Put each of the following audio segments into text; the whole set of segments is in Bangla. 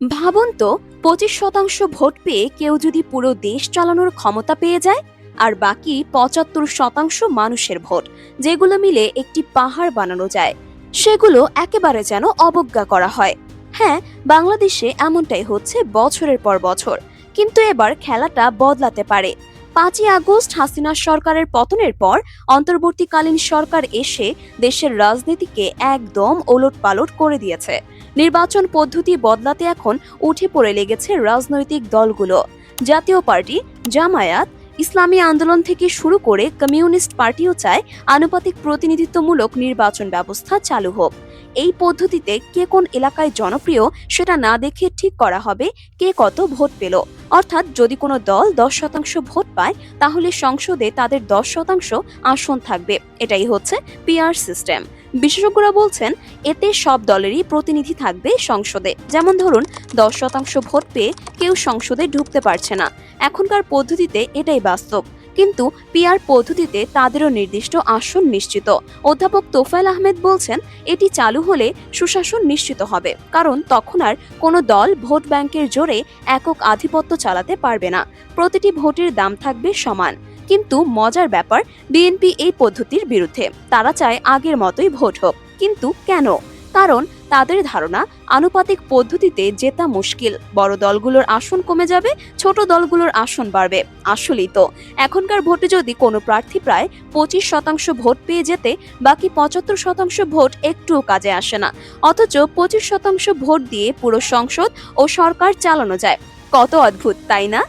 ভাবুন তো, পঁচিশ শতাংশ ভোট পেয়ে কেউ যদি পুরো দেশ চালানোর ক্ষমতা পেয়ে যায়, আর বাকি পঁচাত্তর শতাংশ মানুষের ভোট, যেগুলো মিলে একটি পাহাড় বানানো যায়, সেগুলো একেবারে যেন অবজ্ঞা করা হয়। হ্যাঁ বাংলাদেশে এমনটাই হচ্ছে বছরের পর বছর, কিন্তু এবার খেলাটা বদলাতে পারে। পাঁচই আগস্ট হাসিনা সরকারের পতনের পর অন্তর্বর্তীকালীন সরকার এসে দেশের রাজনীতিকে একদম ওলটপালট করে দিয়েছে। নির্বাচন পদ্ধতি বদলাতে এখন উঠে পড়ে লেগেছে রাজনৈতিক দলগুলো। জাতীয় পার্টি, জামায়াত, ইসলামী আন্দোলন থেকে শুরু করে কমিউনিস্ট পার্টিও চায় আনুপাতিক প্রতিনিধিত্বমূলক নির্বাচন ব্যবস্থা চালু হোক। এই পদ্ধতিতে কে কোন এলাকায় জনপ্রিয় সেটা না দেখে ঠিক করা হবে, কে কত ভোট পেল। অর্থাৎ যদি কোনো দল দশ শতাংশ ভোট পায়, তাহলে সংসদে তাদের দশ শতাংশ আসন থাকবে। এটাই হচ্ছে পিআর সিস্টেম বিশেষজ্ঞরা বলছেন, এতে সব দলেরই প্রতিনিধি থাকবে সংসদে। যেমন ধরুন, দশ শতাংশ ভোট পেয়ে কেউ সংসদে ঢুকতে পারছে না। এখনকার পদ্ধতিতে এটাই বাস্তব। কিন্তু পিআর পদ্ধতিতে তাদেরও নির্দিষ্ট আসন নিশ্চিত। অধ্যাপক তোফায়েল আহমেদ বলছেন, এটি চালু হলে সুশাসন নিশ্চিত হবে, কারণ তখন আর কোনো দল ভোট ব্যাংকের জোরে একক আধিপত্য চালাতে পারবে না। প্রতিটি ভোটের দাম থাকবে সমান। কিন্তু মজার ব্যাপার, বিএনপি এই পদ্ধতির বিরুদ্ধে। তারা চায় আগের মতোই ভোট হোক। কিন্তু কেন? কারণ তাদের ধারণা আনুপাতিক পদ্ধতিতে জেতা মুশকিল। বড় দলগুলোর আসন কমে যাবে, ছোট দলগুলোর আসন বাড়বে। আসলেই তো, এখনকার ভোটে যদি কোনো প্রার্থী প্রায় পঁচিশ শতাংশ ভোট পেয়ে যেতে, বাকি পঁচাত্তর শতাংশ ভোট একটুও কাজে আসে না। অথচ পঁচিশ শতাংশ ভোট দিয়ে পুরো সংসদ ও সরকার চালানো যায়। কত অদ্ভুত, তাই না?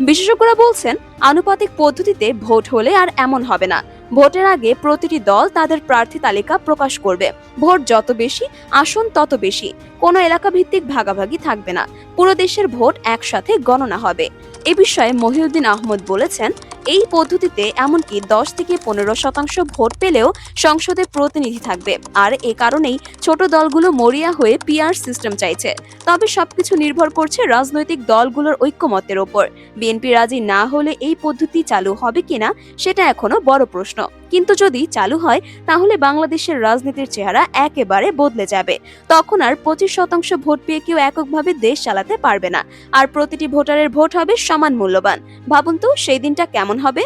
বিশেষজ্ঞরা বলছেন, আনুপাতিক পদ্ধতিতে ভোট হলে আর এমন হবে না। ভোটের আগে প্রতিটি দল তাদের প্রার্থী তালিকা প্রকাশ করবে। ভোট যত বেশি, আসন তত বেশি। কোনো এলাকা ভিত্তিক ভাগাভাগি থাকবে না। পুরো দেশের ভোট একসাথে গণনা হবে। এ বিষয়ে মহিউদ্দিন আহমদ বলেছেন, এই পদ্ধতিতে এমনকি দশ থেকে পনেরো শতাংশ ভোট পেলেও সংসদে প্রতিনিধি থাকবে। আর এ কারণেই ছোট দলগুলো মরিয়া হয়ে পিআর সিস্টেম চাইছে। তবে সবকিছু নির্ভর করছে রাজনৈতিক দলগুলোর ঐক্যমত্যের ওপর। বিএনপি রাজি না হলে এই পদ্ধতি চালু হবে কিনা, সেটা এখনও বড় প্রশ্ন। কিন্তু যদি চালু হয়, তাহলে বাংলাদেশের রাজনীতির চেহারা একেবারে বদলে যাবে। তখন আর পঁচিশ শতাংশ ভোট পেয়ে কেউ এককভাবে দেশ চালাতে পারবে না। আর প্রতিটি ভোটারের ভোট হবে সমান মূল্যবান। ভাবুন তো, সেই দিনটা কেমন হবে?